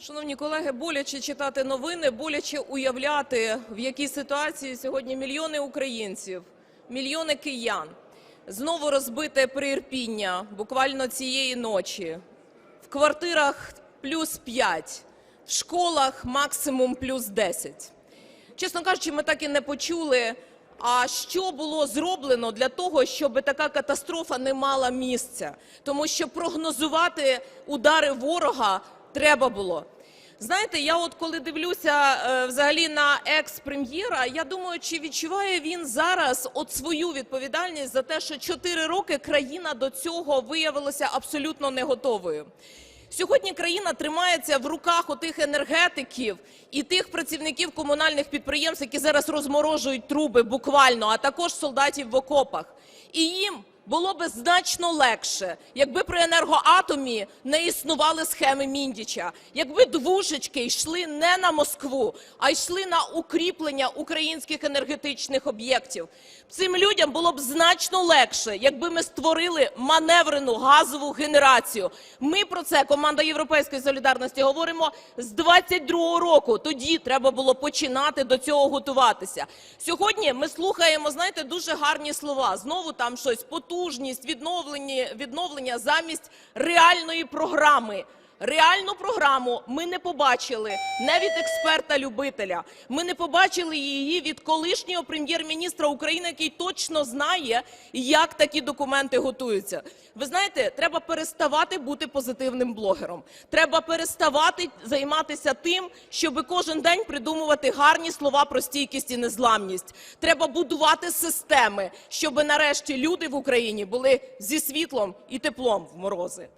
Шановні колеги, боляче читати новини, боляче уявляти, в якій ситуації сьогодні мільйони українців, мільйони киян. Знову розбите приірпіння буквально цієї ночі. В квартирах плюс 5, в школах максимум плюс 10. Чесно кажучи, ми так і не почули, а що було зроблено для того, щоб така катастрофа не мала місця. Тому що прогнозувати удари ворога треба було. Знаєте, я от коли дивлюся е, взагалі на екс-прем'єра, я думаю, чи відчуває він зараз от свою відповідальність за те, що 4 роки країна до цього виявилася абсолютно не готовою. Сьогодні країна тримається в руках отих енергетиків і тих працівників комунальних підприємств, які зараз розморожують труби буквально, а також солдатів в окопах. І їм було би значно легше, якби при енергоатомі не існували схеми Міндіча, якби двушечки йшли не на Москву, а йшли на укріплення українських енергетичних об'єктів. Цим людям було б значно легше, якби ми створили маневрену газову генерацію. Ми про це, команда Європейської солідарності, говоримо з 22-го року. Тоді треба було починати до цього готуватися. Сьогодні ми слухаємо, знаєте, дуже гарні слова. Знову там щось потужність, відновлення, замість реальної програми. Реальну програму ми не побачили не від експерта-любителя. Ми не побачили її від колишнього прем'єр-міністра України, який точно знає, як такі документи готуються. Ви знаєте, треба переставати бути позитивним блогером. Треба переставати займатися тим, щоб кожен день придумувати гарні слова про стійкість і незламність. Треба будувати системи, щоб нарешті люди в Україні були зі світлом і теплом в морози.